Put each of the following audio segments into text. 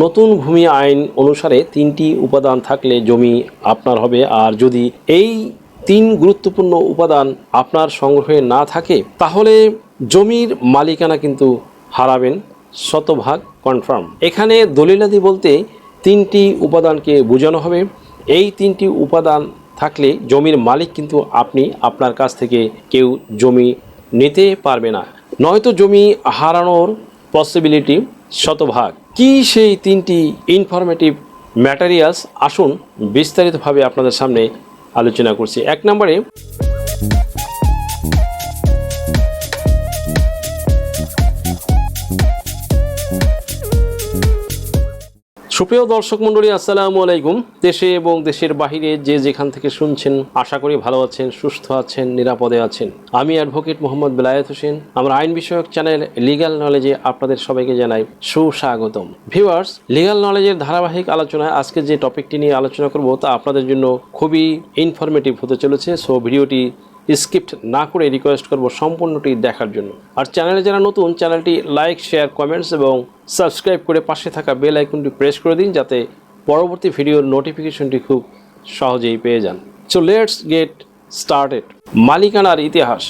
নতুন ভূমি আইন অনুসারে তিনটি উপাদান থাকলে জমি আপনার হবে। আর যদি এই তিন গুরুত্বপূর্ণ উপাদান আপনার সংগ্রহে না থাকে, তাহলে জমির মালিকানা কিন্তু হারাবেন শতভাগ কনফার্ম। এখানে দলিলাদি বলতে তিনটি উপাদানকে বোঝানো হবে। এই তিনটি উপাদান থাকলে জমির মালিক কিন্তু আপনি, আপনার কাছ থেকে কেউ জমি নিতে পারবে না। নয়তো জমি হারানোর পসিবিলিটি শতভাগ। কি সেই তিনটি ইনফরমেটিভ ম্যাটেরিয়ালস আসুন বিস্তারিতভাবে আপনাদের সামনে আলোচনা করছি। এক নম্বরে সুপ্রিয় দর্শক মণ্ডলী, আসসালামু আলাইকুম। দেশে এবং দেশের বাহিরে যে যেখান থেকে শুনছেন, আশা করি ভালো আছেন, সুস্থ আছেন, নিরাপদে আছেন। আমি অ্যাডভোকেট মোহাম্মদ বেলায়েত হোসেন। আমার আইন বিষয়ক চ্যানেল লিগ্যাল নলেজে আপনাদের সবাইকে জানাই সুস্বাগতম। ভিউয়ার্স, লিগাল নলেজের ধারাবাহিক আলোচনায় আজকে যে টপিকটি নিয়ে আলোচনা করব তা আপনাদের জন্য খুবই ইনফরমেটিভ হতে চলেছে। সো ভিডিওটি স্কিপ্ট না করে রিকোয়েস্ট করব সম্পূর্ণটি দেখার জন্য। আর চ্যানেলে যারা নতুন, চ্যানেলটি লাইক শেয়ার কমেন্টস এবং সাবস্ক্রাইব করে পাশে থাকা বেল আইকনটি প্রেস করে দিন যাতে পরবর্তী ভিডিওর নোটিফিকেশনটি খুব সহজেই পেয়ে যান। সো লেটস গেট স্টার্টেড মালিকানার ইতিহাস।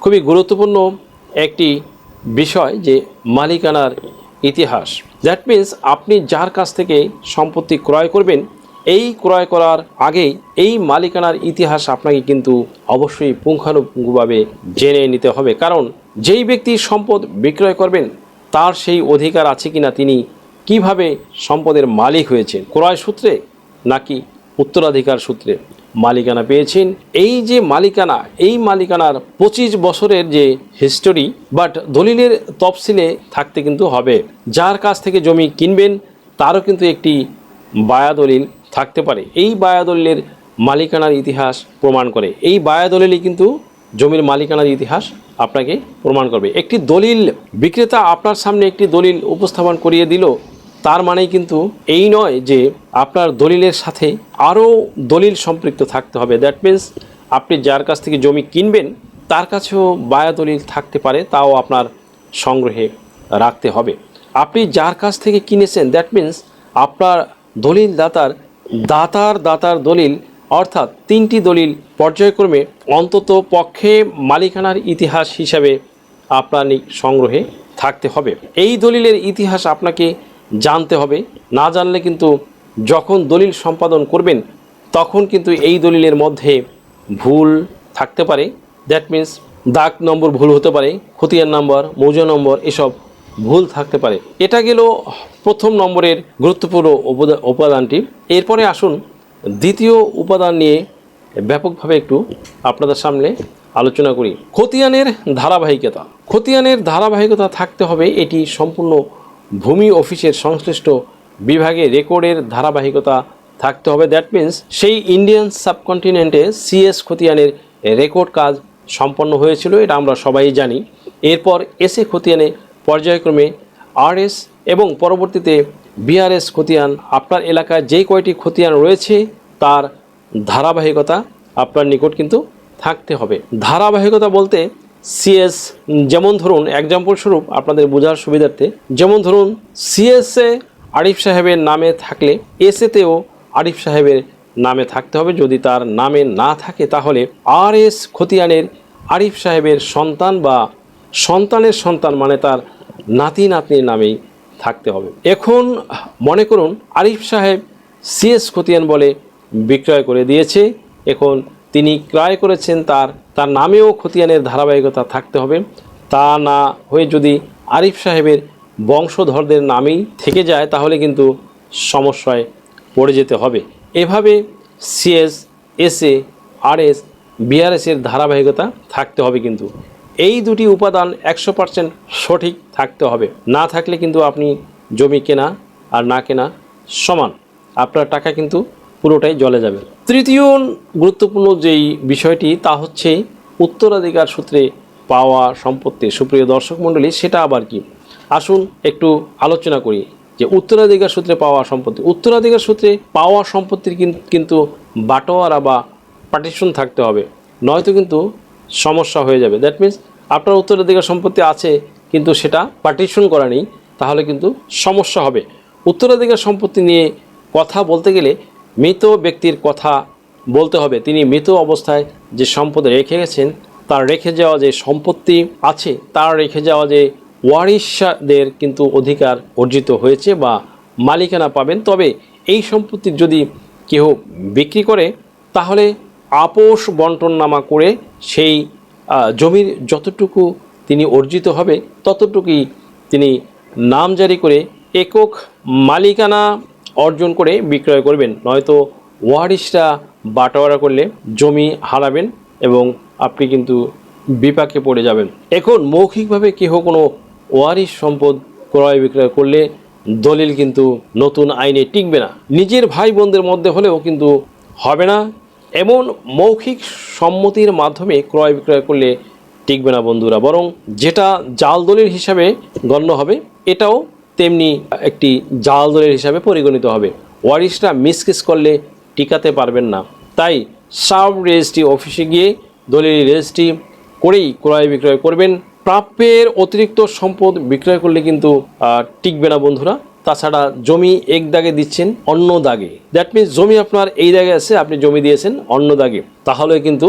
খুবই গুরুত্বপূর্ণ একটি বিষয় যে মালিকানার ইতিহাস। দ্যাট মিন্স আপনি যার কাছ থেকে সম্পত্তি ক্রয় করবেন এই ক্রয় করার আগেই এই মালিকানার ইতিহাস আপনাকে কিন্তু অবশ্যই পুঙ্খানুপুঙ্খভাবে জেনে নিতে হবে। কারণ যেই ব্যক্তি সম্পদ বিক্রয় করবেন, তার সেই অধিকার আছে কিনা তিনি কীভাবে সম্পদের মালিক হয়েছেন? ক্রয় সূত্রে নাকি উত্তরাধিকার সূত্রে মালিকানা পেয়েছেন? এই যে মালিকানা, এই মালিকানার পঁচিশ বছরের যে হিস্টোরি বাট দলিলের তফসিলে থাকতে কিন্তু হবে। যার কাছ থেকে জমি কিনবেন, তারও কিন্তু একটি বায়াদলিল থাকতে পারে। এই বায়াদলিলের মালিকানার ইতিহাস প্রমাণ করে। এই বায়াদলিলই কিন্তু জমির মালিকানার ইতিহাস আপনাকে প্রমাণ করবে। একটি দলিল বিক্রেতা আপনার সামনে একটি দলিল উপস্থাপন করিয়ে দিল, তার মানেই কিন্তু এই নয় যে আপনার দলিলের সাথে আরও দলিল সম্পৃক্ত থাকতে হবে। দ্যাট মিন্স আপনি যার কাছ থেকে জমি কিনবেন, তার কাছেও বায়া দলিল থাকতে পারে, তাও আপনার সংগ্রহে রাখতে হবে। আপনি যার কাছ থেকে কিনেছেন দ্যাট মিন্স আপনার দলিল দাতার দাতার দলিল, অর্থাৎ তিনটি দলিল পর্যায়ক্রমে অন্তত পক্ষে মালিকানার ইতিহাস হিসাবে আপনার সংগ্রহে থাকতে হবে। এই দলিলের ইতিহাস আপনাকে জানতে হবে। না জানলে কিন্তু যখন দলিল সম্পাদন করবেন, তখন কিন্তু এই দলিলের মধ্যে ভুল থাকতে পারে। দ্যাট মিন্স দাগ নম্বর ভুল হতে পারে, খতিয়ান নম্বর, মৌজা নম্বর, এসব ভুল থাকতে পারে। এটা গেল প্রথম নম্বরের গুরুত্বপূর্ণ উপদা- উপাদানটি। এরপরে আসুন দ্বিতীয় উপাদান নিয়ে ব্যাপকভাবে একটু আপনাদের সামনে আলোচনা করি। খতিয়ানের ধারাবাহিকতা। খতিয়ানের ধারাবাহিকতা থাকতে হবে এটি সম্পূর্ণ ভূমি অফিসের সংশ্লিষ্ট বিভাগে রেকর্ডের ধারাবাহিকতা থাকতে হবে। দ্যাট মিন্স সেই ইন্ডিয়ান সাবকন্টিনেন্টে সিএস খতিয়ানের রেকর্ড কাজ সম্পন্ন হয়েছিল, এটা আমরা সবাই জানি। এরপর এসে খতিয়ানে পর্যায়ক্রমে আরএস এবং পরবর্তীতে বিআরএস খতিয়ান। আপনার এলাকায় যে কয়টি খতিয়ান রয়েছে, তার ধারাবাহিকতা আপনার নিকট কিন্তু থাকতে হবে। ধারাবাহিকতা বলতে সিএস, যেমন ধরুন এক্সাম্পল স্বরূপ আপনাদের বোঝার সুবিধার্থে, যেমন ধরুন সিএসএ আরিফ সাহেবের নামে থাকলে এসএতেও আরিফ সাহেবের নামে থাকতে হবে। যদি তার নামে না থাকে, তাহলে আর এস খতিয়ানের আরিফ সাহেবের সন্তান বা সন্তানের সন্তান মানে তার নাতি নাতনির নামেই থাকতে হবে। এখন মনে করুন, আরিফ সাহেব সিএস খতিয়ান বলে বিক্রয় করে দিয়েছে। এখন তিনি ক্রয় করেছেন তার তার নামেও খতিয়ানের ধারাবাহিকতা থাকতে হবে। তা না হয়ে যদি আরিফ সাহেবের বংশধরদের নামেই থেকে যায়, তাহলে কিন্তু সমস্যায় পড়ে যেতে হবে। এভাবে সিএস এসএ আরএস বিআরএসের ধারাবাহিকতা থাকতে হবে কিন্তু। এই দুটি উপাদান একশো পার্সেন্ট সঠিক থাকতে হবে। না থাকলে কিন্তু আপনি জমি কেনা আর না কেনা সমান। আপনার টাকা কিন্তু পুরোটাই জলে যাবে। তৃতীয় গুরুত্বপূর্ণ যেই বিষয়টি, তা হচ্ছে উত্তরাধিকার সূত্রে পাওয়া সম্পত্তি। সুপ্রিয় দর্শক মণ্ডলী, সেটা আবার কি? আসুন একটু আলোচনা করি যে উত্তরাধিকার সূত্রে পাওয়া সম্পত্তি। উত্তরাধিকার সূত্রে পাওয়া সম্পত্তির কিন্তু বাটোয়ারা বা পার্টিশন থাকতে হবে। নয়তো কিন্তু সমস্যা হয়ে যাবে। দ্যাট মিন্স আপনার উত্তরাধিকার সম্পত্তি আছে, কিন্তু সেটা পার্টিশন করা নেই, তাহলে কিন্তু সমস্যা হবে। উত্তরাধিকার সম্পত্তি নিয়ে কথা বলতে গেলে মৃত ব্যক্তির কথা বলতে হবে। তিনি মৃত অবস্থায় যে সম্পদ রেখে গেছেন, তার রেখে যাওয়া যে সম্পত্তি আছে, তার রেখে যাওয়া যে ওয়ারিশাদের কিন্তু অধিকার অর্জিত হয়েছে বা মালিকানা পাবেন। তবে এই সম্পত্তি যদি কেউ বিক্রি করে, তাহলে আপোষ বন্টননামা করে সেই জমির যতটুকু তিনি অর্জিত হবে, ততটুকুই তিনি নাম জারি করে একক মালিকানা অর্জন করে বিক্রয় করবেন। নয়তো ওয়ারিশরা বাটোয়ারা করলে জমি হারাবেন এবং আপনি কিন্তু বিপাকে পড়ে যাবেন। এখন মৌখিকভাবে কেহ কোনো ওয়ারিশ সম্পদ ক্রয় বিক্রয় করলে দলিল কিন্তু নতুন আইনে টিকবে না। নিজের ভাই বোনদের মধ্যে হলেও কিন্তু হবে না। এমন মৌখিক সম্মতির মাধ্যমে ক্রয় বিক্রয় করলে টিকবে না বন্ধুরা, বরং যেটা জাল দলিল হিসাবে গণ্য হবে, এটাও তেমনি একটি জাল দলিল হিসাবে পরিগণিত হবে। ওয়ারিশরা মিসকেস করলে টিকাতে পারবেন না। তাই সাব রেজিস্ট্রি অফিসে গিয়ে দলিল রেজিস্ট্রি করেই ক্রয় বিক্রয় করবেন। প্রাপ্যের অতিরিক্ত সম্পদ বিক্রয় করলে কিন্তু টিকবে না বন্ধুরা। তাছাড়া জমি এক দাগে দিচ্ছেন অন্য দাগে। দ্যাট মিনস জমি আপনার এই দাগে আছে, আপনি জমি দিয়েছেন অন্য দাগে। তাহলে কিন্তু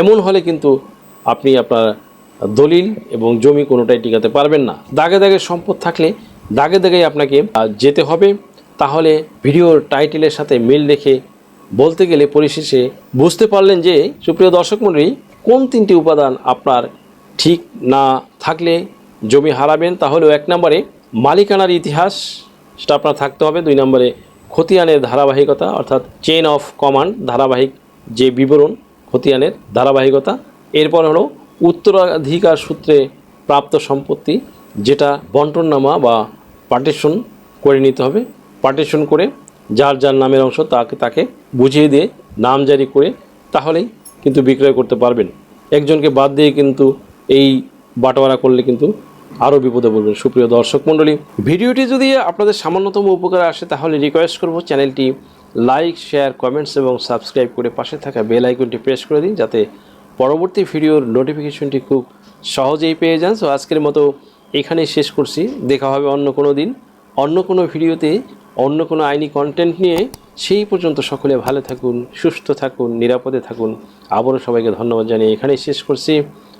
এমন হলে কিন্তু আপনি আপনার দলিল এবং জমি কোনোটাই টিকাতে পারবেন না। দাগে দাগে সম্পদ থাকলে দাগে দাগে আপনাকে যেতে হবে। তাহলে ভিডিওর টাইটেলের সাথে মিল রেখে বলতে গেলে পরিশেষে বুঝতে পারলেন যে, সুপ্রিয় দর্শক মন্ডলী কোন তিনটি উপাদান আপনার ঠিক না থাকলে জমি হারাবেন, তাহলেও এক নম্বরে মালিকানার ইতিহাস, সেটা আপনার থাকতে হবে। দুই নম্বরে খতিয়ানের ধারাবাহিকতা, অর্থাৎ চেন অফ কমান্ড ধারাবাহিক যে বিবরণ, খতিয়ানের ধারাবাহিকতা। এরপর হলো উত্তরাধিকার সূত্রে প্রাপ্ত সম্পত্তি, যেটা বন্টননামা বা পার্টিশন করে নিতে হবে। পার্টিশন করে যার যার নামের অংশ তাকে তাকে বুঝিয়ে দিয়ে নাম জারি করে তাহলেই কিন্তু বিক্রয় করতে পারবেন। একজনকে বাদ দিয়ে কিন্তু এই বাটোয়ারা করলে কিন্তু আরও বিপদে পড়বেন। সুপ্রিয় দর্শক মণ্ডলী, ভিডিওটি যদি আপনাদের সামান্যতম উপকারে আসে, তাহলে রিকোয়েস্ট করব চ্যানেলটি লাইক শেয়ার কমেন্টস এবং সাবস্ক্রাইব করে পাশে থাকা বেল আইকনটি প্রেস করে দিন, যাতে পরবর্তী ভিডিওর নোটিফিকেশনটি খুব সহজেই পেয়ে যান। সো আজকের মতো এখানেই শেষ করছি। দেখা হবে অন্য কোনো দিন, অন্য কোনো ভিডিওতে, অন্য কোনো আইনি কন্টেন্ট নিয়ে। সেই পর্যন্ত সকলে ভালো থাকুন, সুস্থ থাকুন, নিরাপদে থাকুন। আবারও সবাইকে ধন্যবাদ জানিয়ে এখানেই শেষ করছি।